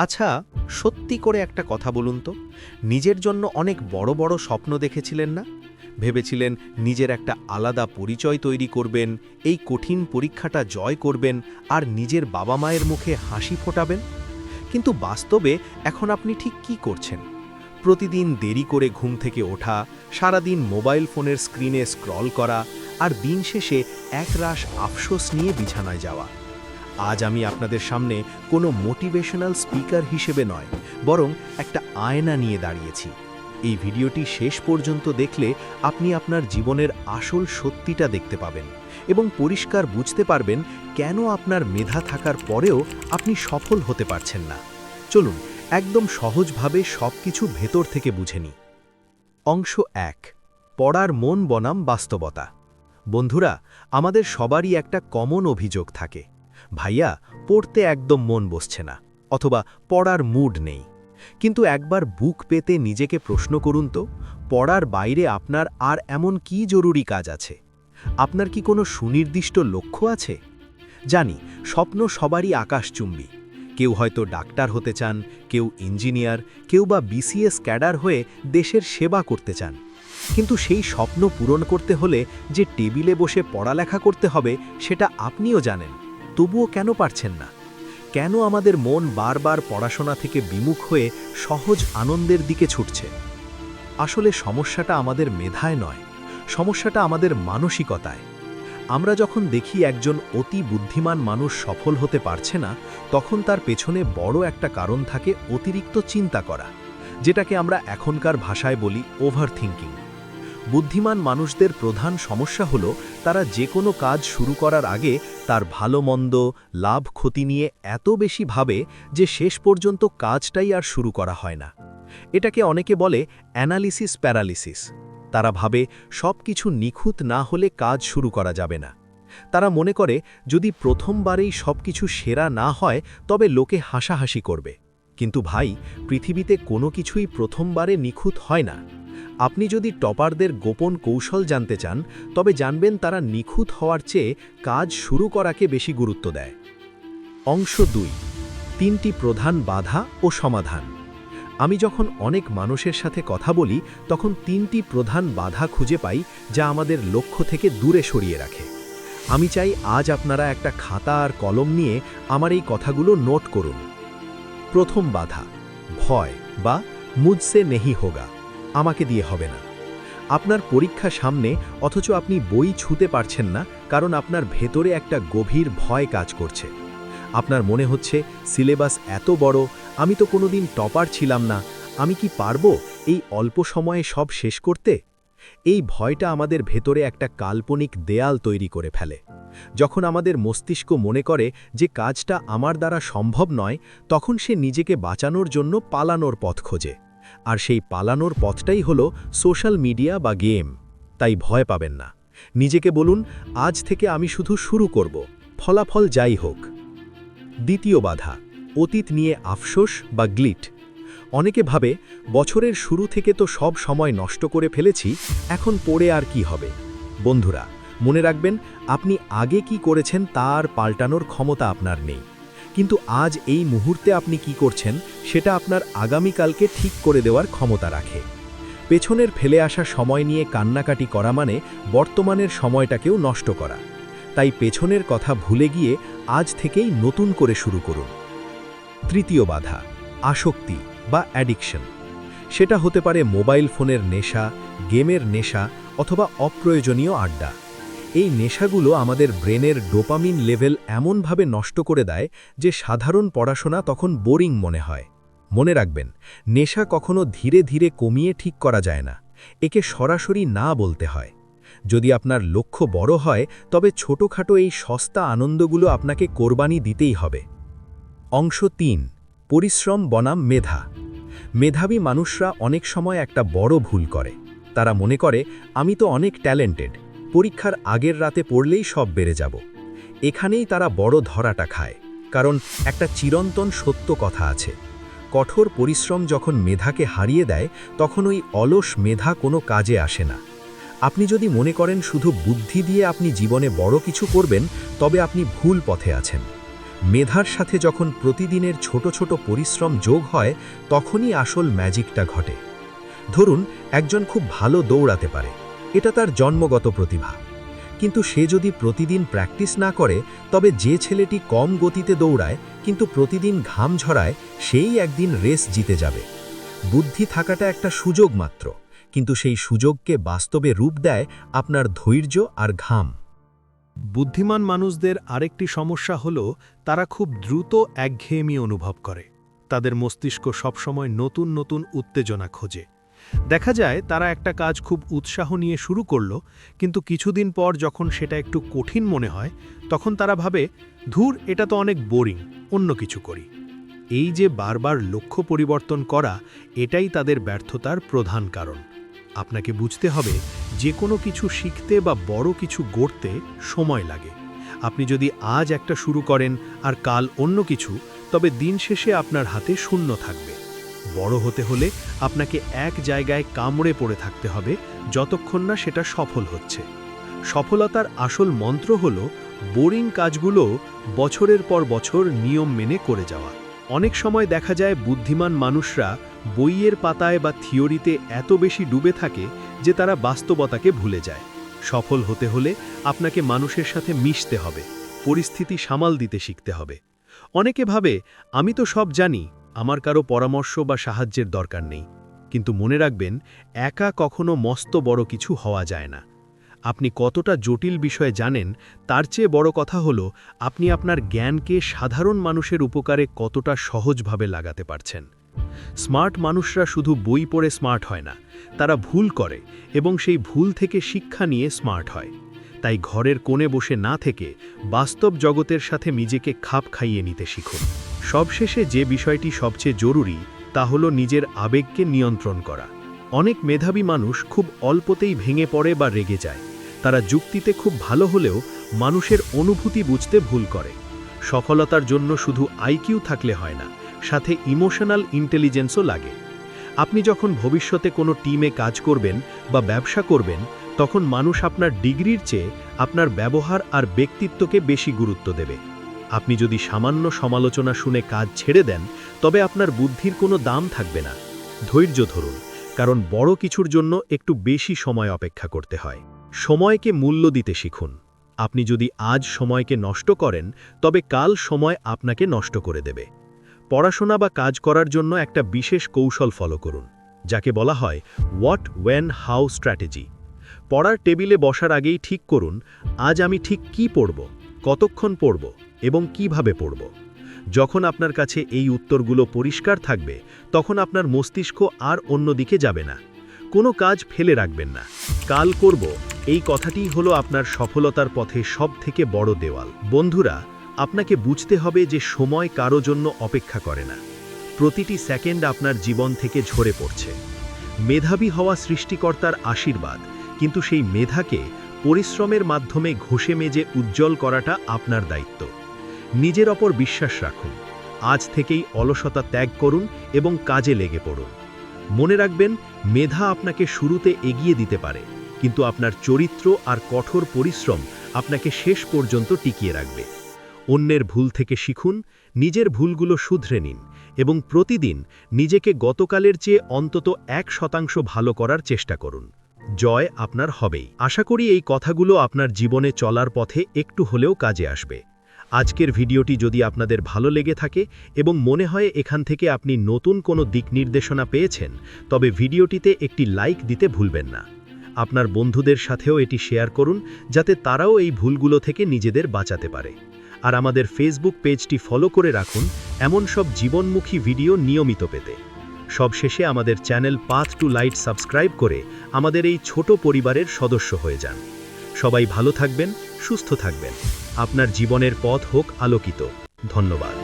আচ্ছা সত্যি করে একটা কথা বলুন তো। নিজের জন্য অনেক বড় বড় স্বপ্ন দেখেছিলেন না? ভেবেছিলেন নিজের একটা আলাদা পরিচয় তৈরি করবেন, এই কঠিন পরীক্ষাটা জয় করবেন আর নিজের বাবা মায়ের মুখে হাসি ফোটাবেন? কিন্তু বাস্তবে এখন আপনি ঠিক কি করছেন? প্রতিদিন দেরি করে ঘুম থেকে ওঠা, সারাদিন মোবাইল ফোনের স্ক্রিনে স্ক্রল করা আর দিন শেষে একরাশ আফসোস নিয়ে বিছানায় যাওয়া। আজ আমি আপনাদের সামনে কোনো মোটিভেশনাল স্পিকার হিসেবে নয়, বরং একটা আয়না নিয়ে দাঁড়িয়েছি। এই ভিডিওটি শেষ পর্যন্ত দেখলে আপনি আপনার জীবনের আসল সত্যিটা দেখতে পাবেন এবং পরিষ্কার বুঝতে পারবেন কেন আপনার মেধা থাকার পরেও আপনি সফল হতে পারছেন না। চলুন, একদম সহজভাবে সব কিছু ভেতর থেকে বুঝে নিই। অংশ এক, পড়ার মন বনাম বাস্তবতা। বন্ধুরা, আমাদের সবারই একটা কমন অভিযোগ থাকে। ভাইয়া, পড়তে একদম মন বসছে না, অথবা পড়ার মুড নেই। কিন্তু একবার বুক পেতে নিজেকে প্রশ্ন করুন তো, পড়ার বাইরে আপনার আর এমন কি জরুরি কাজ আছে? আপনার কি কোনো সুনির্দিষ্ট লক্ষ্য আছে? জানি, স্বপ্ন সবারই আকাশচুম্বী। কেউ হয়তো ডাক্তার হতে চান, কেউ ইঞ্জিনিয়ার, কেউ বা বিসিএস ক্যাডার হয়ে দেশের সেবা করতে চান। কিন্তু সেই স্বপ্ন পূরণ করতে হলে যে টেবিলে বসে পড়ালেখা করতে হবে, সেটা আপনিও জানেন। তবুও কেন পারছেন না? কেন আমাদের মন বারবার পড়াশোনা থেকে বিমুখ হয়ে সহজ আনন্দের দিকে ছুটছে? আসলে সমস্যাটা আমাদের মেধায় নয়, সমস্যাটা আমাদের মানসিকতায়। আমরা যখন দেখি একজন অতি বুদ্ধিমান মানুষ সফল হতে পারছে না, তখন তার পেছনে বড় একটা কারণ থাকে অতিরিক্ত চিন্তা করা, যেটাকে আমরা এখনকার ভাষায় বলি ওভার থিঙ্কিং বুদ্ধিমান মানুষদের প্রধান সমস্যা হল তারা যে কোনো কাজ শুরু করার আগে তার ভালো মন্দ, লাভ ক্ষতি নিয়ে এত বেশি ভাবে যে শেষ পর্যন্ত কাজটাই আর শুরু করা হয় না। এটাকে অনেকে বলে অ্যানালিসিস প্যারালিসিস। তারা ভাবে সব কিছু নিখুঁত না হলে কাজ শুরু করা যাবে না। তারা মনে করে যদি প্রথমবারেই সব কিছু সেরা না হয়, তবে লোকে হাসাহাসি করবে। কিন্তু ভাই, পৃথিবীতে কোনো কিছুই প্রথমবারে নিখুঁত হয় না। আপনি যদি টপারদের গোপন কৌশল জানতে চান, তবে জানবেন তারা নিখুঁত হওয়ার চেয়ে কাজ শুরু করাকে বেশি গুরুত্ব দেয়। অংশ দুই, তিনটি প্রধান বাধা ও সমাধান। আমি যখন অনেক মানুষের সাথে কথা বলি, তখন তিনটি প্রধান বাধা খুঁজে পাই যা আমাদের লক্ষ্য থেকে দূরে সরিয়ে রাখে। আমি চাই আজ আপনারা একটা খাতা আর কলম নিয়ে আমার এই কথাগুলো নোট করুন। প্রথম বাধা, ভয় বা মুজসে নেহি হোগা। আমাকে দিয়ে হবে না। আপনার পরীক্ষা সামনে, অথচ আপনি বই ছুতে পারছেন না, কারণ আপনার ভেতরে একটা গভীর ভয় কাজ করছে। আপনার মনে হচ্ছে, সিলেবাস এত বড়, আমি তো কোনোদিন টপার ছিলাম না, আমি কি পারব এই অল্প সময়ে সব শেষ করতে? এই ভয়টা আমাদের ভেতরে একটা কাল্পনিক দেয়াল তৈরি করে ফেলে। যখন আমাদের মস্তিষ্ক মনে করে যে কাজটা আমার দ্বারা সম্ভব নয়, তখন সে নিজেকে বাঁচানোর জন্য পালানোর পথ খোঁজে। আর সেই পালানোর পথটাই হলো সোশ্যাল মিডিয়া বা গেম। তাই ভয় পাবেন না। নিজেকে বলুন, আজ থেকে আমি শুধু শুরু করব, ফলাফল যাই হোক। দ্বিতীয় বাধা, অতীত নিয়ে আফসোস বা গ্লিট। অনেকে ভাবে, বছরের শুরু থেকে তো সব সময় নষ্ট করে ফেলেছি, এখন পড়ে আর কি হবে? বন্ধুরা, মনে রাখবেন, আপনি আগে কি করেছেন তা আর পাল্টানোর ক্ষমতা আপনার নেই। কিন্তু আজ এই মুহূর্তে আপনি কি করছেন, সেটা আপনার আগামীকালকে ঠিক করে দেওয়ার ক্ষমতা রাখে। পেছনের ফেলে আসা সময় নিয়ে কান্নাকাটি করা মানে বর্তমানের সময়টাকেও নষ্ট করা। তাই পেছনের কথা ভুলে গিয়ে আজ থেকেই নতুন করে শুরু করুন। তৃতীয় বাধা, আসক্তি বা অ্যাডিকশন। সেটা হতে পারে মোবাইল ফোনের নেশা, গেমের নেশা অথবা অপ্রয়োজনীয় আড্ডা। এই নেশাগুলো আমাদের ব্রেনের ডোপামিন লেভেল এমনভাবে নষ্ট করে দেয় যে সাধারণ পড়াশোনা তখন বোরিং মনে হয়। মনে রাখবেন, নেশা কখনো ধীরে ধীরে কমিয়ে ঠিক করা যায় না। একে সরাসরি না বলতে হয়। যদি আপনার লক্ষ্য বড় হয়, তবে ছোটখাটো এই সস্তা আনন্দগুলো আপনাকে কোরবানি দিতেই হবে। অংশ তিন, পরিশ্রম বনাম মেধা। মেধাবী মানুষরা অনেক সময় একটা বড় ভুল করে। তারা মনে করে, আমি তো অনেক ট্যালেন্টেড। পরীক্ষার আগের রাতে পড়লেই সব বেড়ে যাব। এখানেই তারা বড় ধরাটা খায়, কারণ একটা চিরন্তন সত্য কথা আছে। কঠোর পরিশ্রম যখন মেধাকে হারিয়ে দেয়, তখন ওই অলস মেধা কোনো কাজে আসে না। আপনি যদি মনে করেন শুধু বুদ্ধি দিয়ে আপনি জীবনে বড় কিছু করবেন, তবে আপনি ভুল পথে আছেন। মেধার সাথে যখন প্রতিদিনের ছোট ছোট পরিশ্রম যোগ হয়, তখনই আসল ম্যাজিকটা ঘটে। ধরুন, একজন খুব ভালো দৌড়াতে পারে। এটা তার জন্মগত প্রতিভা। কিন্তু সে যদি প্রতিদিন প্র্যাকটিস না করে, তবে যে ছেলেটি কম গতিতে দৌড়ায়, কিন্তু প্রতিদিন ঘাম ঝরায়, সেই একদিন রেস জিতে যাবে। বুদ্ধি থাকাটা একটা সুযোগ মাত্র, কিন্তু সেই সুযোগকে বাস্তবে রূপ দেয় আপনার ধৈর্য আর ঘাম। বুদ্ধিমান মানুষদের আরেকটি সমস্যা হল, তারা খুব দ্রুত একঘেয়েমি অনুভব করে। তাদের মস্তিষ্ক সবসময় নতুন নতুন উত্তেজনা খোঁজে। দেখা যায় তারা একটা কাজ খুব উৎসাহ নিয়ে শুরু করল, কিন্তু কিছুদিন পর যখন সেটা একটু কঠিন মনে হয়, তখন তারা ভাবে, ধুর, এটা তো অনেক বোরিং, অন্য কিছু করি। এই যে বারবার লক্ষ্য পরিবর্তন করা, এটাই তাদের ব্যর্থতার প্রধান কারণ। আপনাকে বুঝতে হবে, যে কোনো কিছু শিখতে বা বড় কিছু গড়তে সময় লাগে। আপনি যদি আজ একটা শুরু করেন আর কাল অন্য কিছু, তবে দিন শেষে আপনার হাতে শূন্য থাকবে। বড় হতে হলে আপনাকে এক জায়গায় কামড়ে পড়ে থাকতে হবে যতক্ষণ না সেটা সফল হচ্ছে। সফলতার আসল মন্ত্র হল, বোরিং কাজগুলো বছরের পর বছর নিয়ম মেনে করে যাওয়া। অনেক সময় দেখা যায় বুদ্ধিমান মানুষরা বইয়ের পাতায় বা থিওরিতে এত বেশি ডুবে থাকে যে তারা বাস্তবতাকে ভুলে যায়। সফল হতে হলে আপনাকে মানুষের সাথে মিশতে হবে, পরিস্থিতি সামাল দিতে শিখতে হবে। অনেকে ভাবে, আমি তো সব জানি। আমার কারও পরামর্শ বা সাহায্যের দরকার নেই। কিন্তু মনে রাখবেন, একা কখনো মস্ত বড় কিছু হওয়া যায় না। আপনি কতটা জটিল বিষয়ে জানেন, তার চেয়ে বড় কথা হল, আপনি আপনার জ্ঞানকে সাধারণ মানুষের উপকারে কতটা সহজভাবে লাগাতে পারছেন। স্মার্ট মানুষরা শুধু বই পড়ে স্মার্ট হয় না, তারা ভুল করে এবং সেই ভুল থেকে শিক্ষা নিয়ে স্মার্ট হয়। তাই ঘরের কোণে বসে না থেকে বাস্তব জগতের সাথে নিজেকে খাপ খাইয়ে নিতে শিখুন। সবশেষে যে বিষয়টি সবচেয়ে জরুরি, তা হল নিজের আবেগকে নিয়ন্ত্রণ করা। অনেক মেধাবী মানুষ খুব অল্পতেই ভেঙে পড়ে বা রেগে যায়। তারা যুক্তিতে খুব ভালো হলেও মানুষের অনুভূতি বুঝতে ভুল করে। সফলতার জন্য শুধু আইকিউ থাকলে হয় না, সাথে ইমোশনাল ইন্টেলিজেন্সও লাগে। আপনি যখন ভবিষ্যতে কোনো টিমে কাজ করবেন বা ব্যবসা করবেন, তখন মানুষ আপনার ডিগ্রির চেয়ে আপনার ব্যবহার আর ব্যক্তিত্বকে বেশি গুরুত্ব দেবে। আপনি যদি সামান্য সমালোচনা শুনে কাজ ছেড়ে দেন, তবে আপনার বুদ্ধির কোনো দাম থাকবে না। ধৈর্য ধরুন, কারণ বড় কিছুর জন্য একটু বেশি সময় অপেক্ষা করতে হয়। সময়কে মূল্য দিতে শিখুন। আপনি যদি আজ সময়কে নষ্ট করেন, তবে কাল সময় আপনাকে নষ্ট করে দেবে। পড়াশোনা বা কাজ করার জন্য একটা বিশেষ কৌশল ফলো করুন, যাকে বলা হয় হোয়াট ওয়েন হাউ স্ট্র্যাটেজি পড়ার টেবিলে বসার আগেই ঠিক করুন, আজ আমি ঠিক কি পড়ব, কতক্ষণ পড়ব এবং কীভাবে পড়ব। যখন আপনার কাছে এই উত্তরগুলো পরিষ্কার থাকবে, তখন আপনার মস্তিষ্ক আর অন্যদিকে যাবে না। কোনো কাজ ফেলে রাখবেন না। কাল করব, এই কথাটিই হলো আপনার সফলতার পথে সব থেকে বড় দেওয়াল। বন্ধুরা, আপনাকে বুঝতে হবে যে সময় কারও জন্য অপেক্ষা করে না। প্রতিটি সেকেন্ড আপনার জীবন থেকে ঝরে পড়ছে। মেধাবী হওয়া সৃষ্টিকর্তার আশীর্বাদ, কিন্তু সেই মেধাকে পরিশ্রমের মাধ্যমে ঘষে মেজে উজ্জ্বল করাটা আপনার দায়িত্ব। নিজের ওপর বিশ্বাস রাখুন। আজ থেকেই অলসতা ত্যাগ করুন এবং কাজে লেগে পড়ুন। মনে রাখবেন, মেধা আপনাকে শুরুতে এগিয়ে দিতে পারে, কিন্তু আপনার চরিত্র আর কঠোর পরিশ্রম আপনাকে শেষ পর্যন্ত টিকিয়ে রাখবে। অন্যের ভুল থেকে শিখুন, নিজের ভুলগুলো শুধরে নিন এবং প্রতিদিন নিজেকে গতকালের চেয়ে অন্তত এক শতাংশ ভালো করার চেষ্টা করুন। জয় আপনার হবেই। আশা করি এই কথাগুলো আপনার জীবনে চলার পথে একটু হলেও কাজে আসবে। আজকের ভিডিওটি যদি আপনাদের ভালো লেগে থাকে এবং মনে হয় এখান থেকে আপনি নতুন কোনো দিক নির্দেশনা পেয়েছেন, তবে ভিডিওটিতে একটি লাইক দিতে ভুলবেন না। আপনার বন্ধুদের সাথেও এটি শেয়ার করুন, যাতে তারাও এই ভুলগুলো থেকে নিজেদের বাঁচাতে পারে। আর আমাদের ফেসবুক পেজটি ফলো করে রাখুন, এমন সব জীবনমুখী ভিডিও নিয়মিত পেতে। সবশেষে আমাদের channel path to light subscribe করে আমাদের এই ছোট পরিবারের সদস্য হয়ে যান। সবাই ভালো থাকবেন সুস্থ থাকবেন। আপনার জীবনের পথ হোক আলোকিত। ধন্যবাদ।